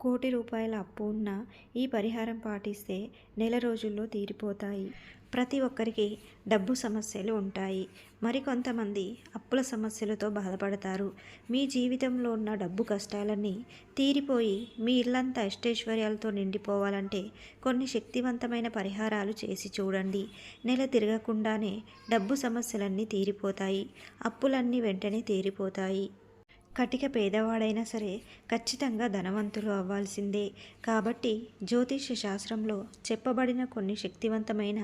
కోటి రూపాయల అప్పు ఉన్న ఈ పరిహారం పాటిస్తే నెల రోజుల్లో తీరిపోతాయి. ప్రతి ఒక్కరికి డబ్బు సమస్యలు ఉంటాయి. మరికొంతమంది అప్పుల సమస్యలతో బాధపడతారు. మీ జీవితంలో ఉన్న డబ్బు కష్టాలన్నీ తీరిపోయి మీ ఇల్లంతా అష్టైశ్వర్యాలతో నిండిపోవాలంటే కొన్ని శక్తివంతమైన పరిహారాలు చేసి చూడండి. నెల తిరగకుండానే డబ్బు సమస్యలన్నీ తీరిపోతాయి. అప్పులన్నీ వెంటనే తీరిపోతాయి. కటిక పేదవాడైనా సరే ఖచ్చితంగా ధనవంతులు అవ్వాల్సిందే. కాబట్టి జ్యోతిష్య శాస్త్రంలో చెప్పబడిన కొన్ని శక్తివంతమైన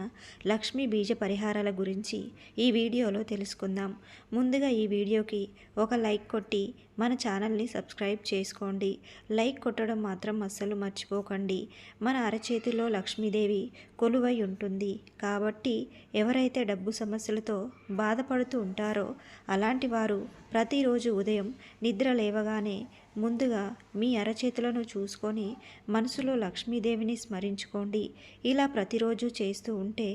లక్ష్మీ బీజ పరిహారాల గురించి ఈ వీడియోలో తెలుసుకుందాం. ముందుగా ఈ వీడియోకి ఒక లైక్ కొట్టి మన ఛానల్ని సబ్స్క్రైబ్ చేసుకోండి. లైక్ కొట్టడం మాత్రం అస్సలు మర్చిపోకండి. మన అరచేతిలో లక్ష్మీదేవి కొలువై ఉంటుంది. కాబట్టి ఎవరైతే డబ్బు సమస్యలతో బాధపడుతూ ఉంటారో అలాంటి వారు ప్రతిరోజు ఉదయం నిద్ర లేవగానే ముందుగా మీ అరచేతులను చూసుకొని మనసులో లక్ష్మీదేవిని స్మరించుకోండి. ఇలా ప్రతిరోజు చేస్తూ ఉంటే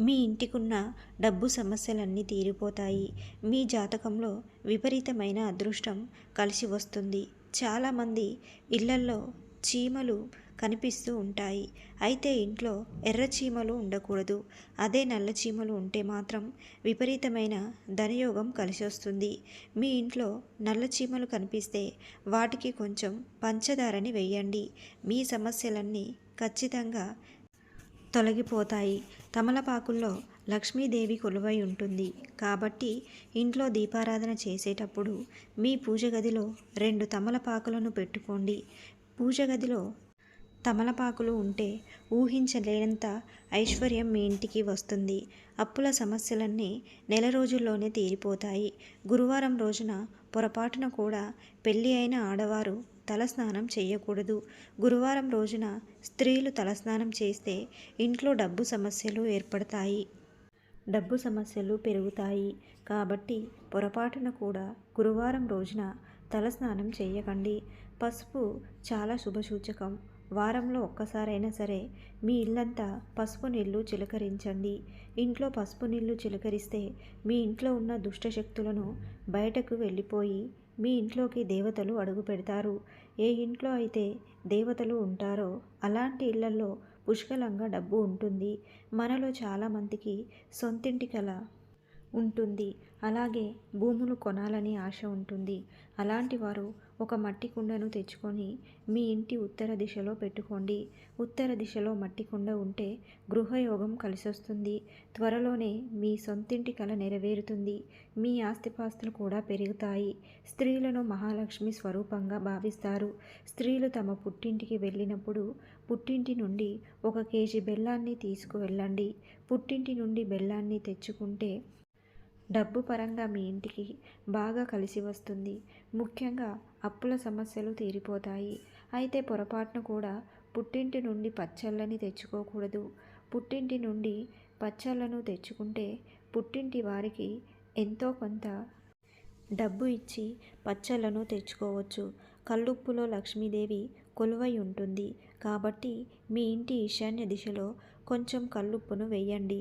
మీ ఇంటికున్న డబ్బు సమస్యలన్నీ తీరిపోతాయి. మీ జాతకంలో విపరీతమైన అదృష్టం కలిసి వస్తుంది. చాలామంది ఇళ్ళల్లో చీమలు కనిపిస్తూ ఉంటాయి. అయితే ఇంట్లో ఎర్ర చీమలు ఉండకూడదు. అదే నల్ల చీమలు ఉంటే మాత్రం విపరీతమైన ధనయోగం కలిసి వస్తుంది. మీ ఇంట్లో నల్ల చీమలు కనిపిస్తే వాటికి కొంచెం పంచదారని వెయ్యండి మీ సమస్యలన్నీ ఖచ్చితంగా తొలగిపోతాయి. తమలపాకుల్లో లక్ష్మీదేవి కొలువై ఉంటుంది. కాబట్టి ఇంట్లో దీపారాధన చేసేటప్పుడు మీ పూజ గదిలో రెండు తమలపాకులను పెట్టుకోండి. పూజ గదిలో తమలపాకులు ఉంటే ఊహించలేనంత ఐశ్వర్యం మీ ఇంటికి వస్తుంది. అప్పుల సమస్యలన్నీ నెల రోజుల్లోనే తీరిపోతాయి. గురువారం రోజున పొరపాటున కూడా పెళ్ళి అయిన ఆడవారు తలస్నానం చేయకూడదు గురువారం రోజున స్త్రీలు తలస్నానం చేస్తే ఇంట్లో డబ్బు సమస్యలు ఏర్పడతాయి. డబ్బు సమస్యలు పెరుగుతాయి. కాబట్టి పొరపాటున కూడా గురువారం రోజున తలస్నానం చేయకండి పసుపు చాలా శుభసూచకం. వారంలో ఒక్కసారైనా సరే మీ ఇల్లంతా పసుపు నీళ్ళు చిలకరించండి. ఇంట్లో పసుపు నీళ్ళు చిలకరిస్తే మీ ఇంట్లో ఉన్న దుష్టశక్తులను బయటకు వెళ్ళిపోయి మీ ఇంట్లోకి దేవతలు అడుగు పెడతారు. ఏ ఇంట్లో అయితే దేవతలు ఉంటారో అలాంటి ఇళ్ళలో పుష్కలంగా డబ్బు ఉంటుంది. మనలో చాలామందికి సొంతింటి కల ఉంటుంది. అలాగే భూములు కొనాలని ఆశ ఉంటుంది. అలాంటి వారు ఒక మట్టి కుండను తెచ్చుకొని మీ ఇంటి ఉత్తర దిశలో పెట్టుకోండి. ఉత్తర దిశలో మట్టి కుండ ఉంటే గృహయోగం కలిసొస్తుంది. త్వరలోనే మీ సొంతింటి కళ నెరవేరుతుంది. మీ ఆస్తిపాస్తులు కూడా పెరుగుతాయి. స్త్రీలను మహాలక్ష్మి స్వరూపంగా భావిస్తారు. స్త్రీలు తమ పుట్టింటికి వెళ్ళినప్పుడు పుట్టింటి నుండి ఒక కేజీ బెల్లాన్ని తీసుకువెళ్ళండి. పుట్టింటి నుండి బెల్లాన్ని తెచ్చుకుంటే డబ్బు పరంగా మీ ఇంటికి బాగా కలిసి వస్తుంది. ముఖ్యంగా అప్పుల సమస్యలు తీరిపోతాయి. అయితే పొరపాటున కూడా పుట్టింటి నుండి పచ్చళ్ళని తెచ్చుకోకూడదు. పుట్టింటి నుండి పచ్చళ్ళను తెచ్చుకుంటే పుట్టింటి వారికి ఎంతో కొంత డబ్బు ఇచ్చి పచ్చళ్ళను తెచ్చుకోవచ్చు. కల్లుప్పులో లక్ష్మీదేవి కొలువై ఉంటుంది. కాబట్టి మీ ఇంటి ఈశాన్య దిశలో కొంచెం కల్లుప్పును వేయండి.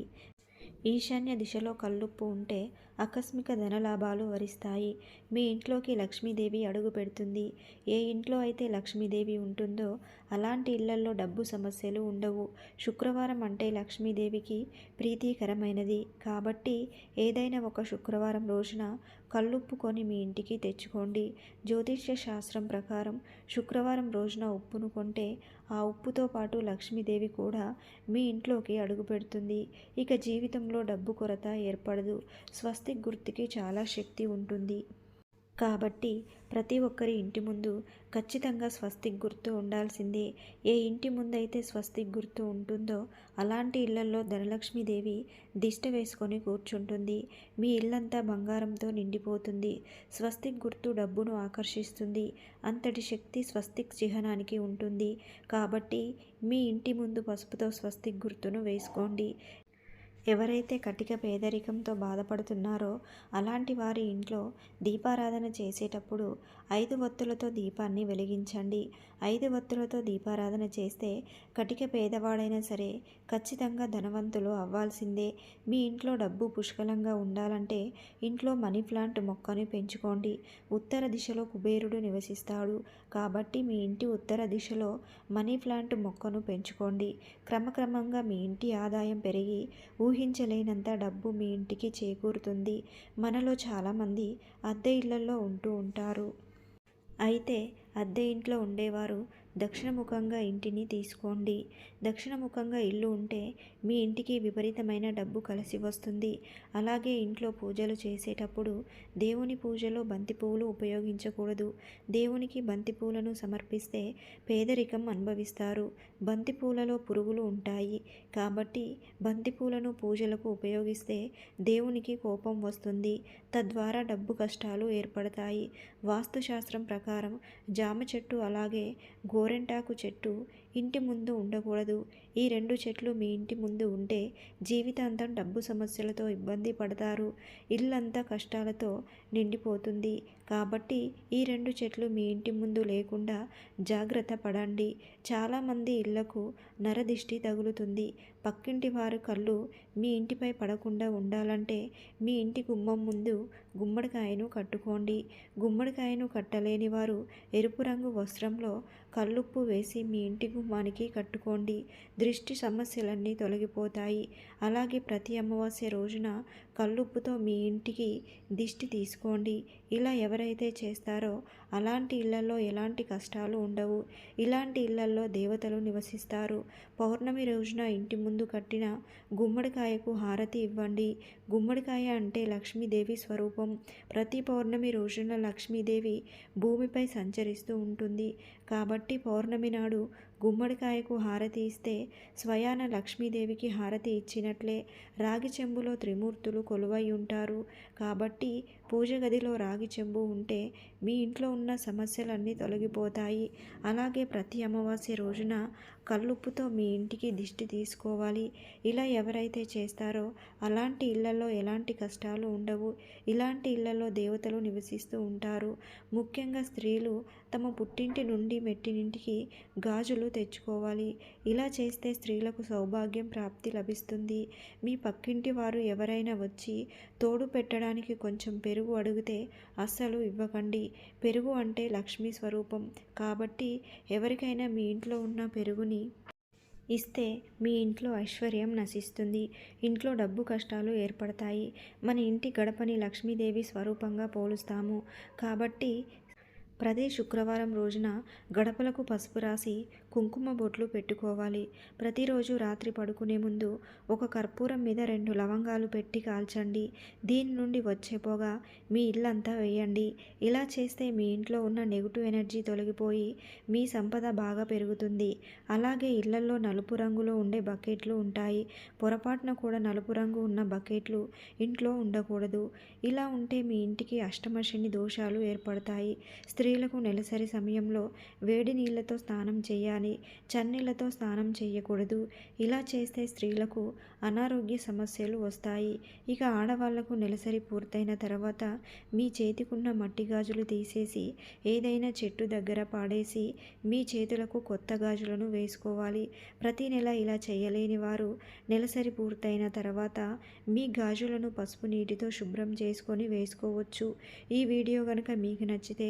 ఈశాన్య దిశలో కల్లుప్పు ఉంటే ఆకస్మిక ధనలాభాలు వరిస్తాయి. మీ ఇంట్లోకి లక్ష్మీదేవి అడుగు పెడుతుంది. ఏ ఇంట్లో అయితే లక్ష్మీదేవి ఉంటుందో అలాంటి ఇళ్ళలో డబ్బు సమస్యలు ఉండవు. శుక్రవారం అంటే లక్ష్మీదేవికి ప్రీతికరమైనది. కాబట్టి ఏదైనా ఒక శుక్రవారం రోజున కళ్ళుప్పుకొని మీ ఇంటికి తెచ్చుకోండి. జ్యోతిష్య శాస్త్రం ప్రకారం శుక్రవారం రోజున ఉప్పును కొంటే ఆ ఉప్పుతో పాటు లక్ష్మీదేవి కూడా మీ ఇంట్లోకి అడుగుపెడుతుంది ఇక జీవితంలో డబ్బు కొరత ఏర్పడదు. స్వస్తిక్ గుర్తుకి చాలా శక్తి ఉంటుంది. కాబట్టి ప్రతి ఒక్కరి ఇంటి ముందు ఖచ్చితంగా స్వస్తిక్ గుర్తు ఉండాల్సిందే. ఏ ఇంటి ముందైతే స్వస్తిక్ గుర్తు ఉంటుందో అలాంటి ఇళ్ళలో ధనలక్ష్మీదేవి దిష్ట వేసుకొని కూర్చుంటుంది. మీ ఇల్లంతా బంగారంతో నిండిపోతుంది. స్వస్తిక్ గుర్తు డబ్బును ఆకర్షిస్తుంది. అంతటి శక్తి స్వస్తిక్ చిహ్నానికి ఉంటుంది. కాబట్టి మీ ఇంటి ముందు పసుపుతో స్వస్తిక్ గుర్తును వేసుకోండి. ఎవరైతే కటిక పేదరికంతో బాధపడుతున్నారో అలాంటి వారి ఇంట్లో దీపారాధన చేసేటప్పుడు ఐదు వత్తులతో దీపాన్ని వెలిగించండి. ఐదు వత్తులతో దీపారాధన చేస్తే కటిక పేదవాడైనా సరే ఖచ్చితంగా ధనవంతులు అవ్వాల్సిందే. మీ ఇంట్లో డబ్బు పుష్కలంగా ఉండాలంటే ఇంట్లో మనీ ప్లాంట్ మొక్కని పెంచుకోండి. ఉత్తర దిశలో కుబేరుడు నివసిస్తాడు. కాబట్టి మీ ఇంటి ఉత్తర దిశలో మనీ ప్లాంట్ మొక్కను పెంచుకోండి. క్రమక్రమంగా మీ ఇంటి ఆదాయం పెరిగి ఊహించలేనంత డబ్బు మీ ఇంటికి చేకూరుతుంది. మనలో చాలామంది అద్దె ఇళ్ళలో ఉంటూ ఉంటారు. అయితే అద్దె ఇంట్లో ఉండేవారు దక్షిణముఖంగా ఇంటిని తీసుకోండి. దక్షిణముఖంగా ఇల్లు ఉంటే మీ ఇంటికి విపరీతమైన డబ్బు కలిసి వస్తుంది. అలాగే ఇంట్లో పూజలు చేసేటప్పుడు దేవుని పూజలో బంతి పువ్వులు ఉపయోగించకూడదు. దేవునికి బంతి పూలను సమర్పిస్తే పేదరికం అనుభవిస్తారు. బంతి పూలలో పురుగులు ఉంటాయి. కాబట్టి బంతి పూలను పూజలకు ఉపయోగిస్తే దేవునికి కోపం వస్తుంది. తద్వారా డబ్బు కష్టాలు ఏర్పడతాయి. వాస్తుశాస్త్రం ప్రకారం జామ చెట్టు అలాగే గోరింటాకు చెట్టు ఇంటి ముందు ఉండకూడదు. ఈ రెండు చెట్లు మీ ఇంటి ముందు ఉంటే జీవితాంతం డబ్బు సమస్యలతో ఇబ్బంది పడతారు. ఇల్లంతా కష్టాలతో నిండిపోతుంది. కాబట్టి ఈ రెండు చెట్లు మీ ఇంటి ముందు లేకుండా జాగ్రత్త పడండి. చాలామంది ఇళ్ళకు నరదిష్టి తగులుతుంది. పక్కింటి వారు కళ్ళు మీ ఇంటిపై పడకుండా ఉండాలంటే మీ ఇంటి గుమ్మం ముందు గుమ్మడికాయను కట్టుకోండి. గుమ్మడికాయను కట్టలేని వారు ఎరుపు రంగు వస్త్రంలో కళ్ళుప్పు వేసి మీ ఇంటి వానికి కట్టుకోండి. దృష్టి సమస్యలన్నీ తొలగిపోతాయి. అలాగే ప్రతి అమావాస్య రోజున కల్లుప్పుతో మీ ఇంటికి దిష్టి తీసుకోండి. ఇలా ఎవరైతే చేస్తారో అలాంటి ఇళ్ళలో ఎలాంటి కష్టాలు ఉండవు. ఇలాంటి ఇళ్ళలో దేవతలు నివసిస్తారు. పౌర్ణమి రోజున ఇంటి ముందు కట్టిన గుమ్మడికాయకు హారతి ఇవ్వండి. గుమ్మడికాయ అంటే లక్ష్మీదేవి స్వరూపం. ప్రతి పౌర్ణమి రోజున లక్ష్మీదేవి భూమిపై సంచరిస్తూ ఉంటుంది. కాబట్టి పౌర్ణమి నాడు గుమ్మడికాయకు హారతి ఇస్తే స్వయాన లక్ష్మీదేవికి హారతి ఇచ్చినట్లే రాగి చెంబులో త్రిమూర్తులు కొలువై ఉంటారు. కాబట్టి పూజ గదిలో రాగి చెంబు ఉంటే మీ ఇంట్లో ఉన్న సమస్యలన్నీ తొలగిపోతాయి. అలాగే ప్రతి అమావాస్య రోజున కల్లుప్పుతో మీ ఇంటికి దిష్టి తీసుకోవాలి. ఇలా ఎవరైతే చేస్తారో అలాంటి ఇళ్ళలో ఎలాంటి కష్టాలు ఉండవు. ఇలాంటి ఇళ్ళలో దేవతలు నివసిస్తూ ఉంటారు. ముఖ్యంగా స్త్రీలు తమ పుట్టింటి నుండి మెట్టినింటికి గాజులు తెచ్చుకోవాలి. ఇలా చేస్తే స్త్రీలకు సౌభాగ్యం ప్రాప్తి లభిస్తుంది. మీ పక్కింటి వారు ఎవరైనా వచ్చి తోడు పెట్టడానికి కొంచెం పేరు పెరుగు అడిగితే అస్సలు ఇవ్వకండి. పెరుగు అంటే లక్ష్మీ స్వరూపం. కాబట్టి ఎవరికైనా మీ ఇంట్లో ఉన్న పెరుగుని ఇస్తే మీ ఇంట్లో ఐశ్వర్యం నశిస్తుంది. ఇంట్లో డబ్బు కష్టాలు ఏర్పడతాయి. మన ఇంటి గడపని లక్ష్మీదేవి స్వరూపంగా పోలుస్తాము. కాబట్టి ప్రతి శుక్రవారం రోజున గడపలకు పసుపు రాసి కుంకుమ బొట్లు పెట్టుకోవాలి. ప్రతిరోజు రాత్రి పడుకునే ముందు ఒక కర్పూరం మీద రెండు లవంగాలు పెట్టి కాల్చండి. దీని నుండి వచ్చే పొగ మీ ఇల్లంతా వేయండి. ఇలా చేస్తే మీ ఇంట్లో ఉన్న నెగిటివ్ ఎనర్జీ తొలగిపోయి మీ సంపద బాగా పెరుగుతుంది. అలాగే ఇళ్ళలో నలుపు రంగులో ఉండే బకెట్లు ఉంటాయి. పొరపాటున కూడా నలుపు రంగు ఉన్న బకెట్లు ఇంట్లో ఉండకూడదు. ఇలా ఉంటే మీ ఇంటికి అష్టమశని దోషాలు ఏర్పడతాయి. స్త్రీలకు నెలసరి సమయంలో వేడి నీళ్ళతో స్నానం చేయాలి చన్నీళ్ళతో స్నానం చేయకూడదు. ఇలా చేస్తే స్త్రీలకు అనారోగ్య సమస్యలు వస్తాయి. ఇక ఆడవాళ్ళకు నెలసరి పూర్తయిన తర్వాత మీ చేతికున్న మట్టి గాజులు తీసేసి ఏదైనా చెట్టు దగ్గర పాడేసి మీ చేతులకు కొత్త గాజులను వేసుకోవాలి. ప్రతి నెల ఇలా చేయలేని వారు నెలసరి పూర్తయిన తర్వాత మీ గాజులను పసుపు నీటితో శుభ్రం చేసుకొని వేసుకోవచ్చు. ఈ వీడియో కనుక మీకు నచ్చితే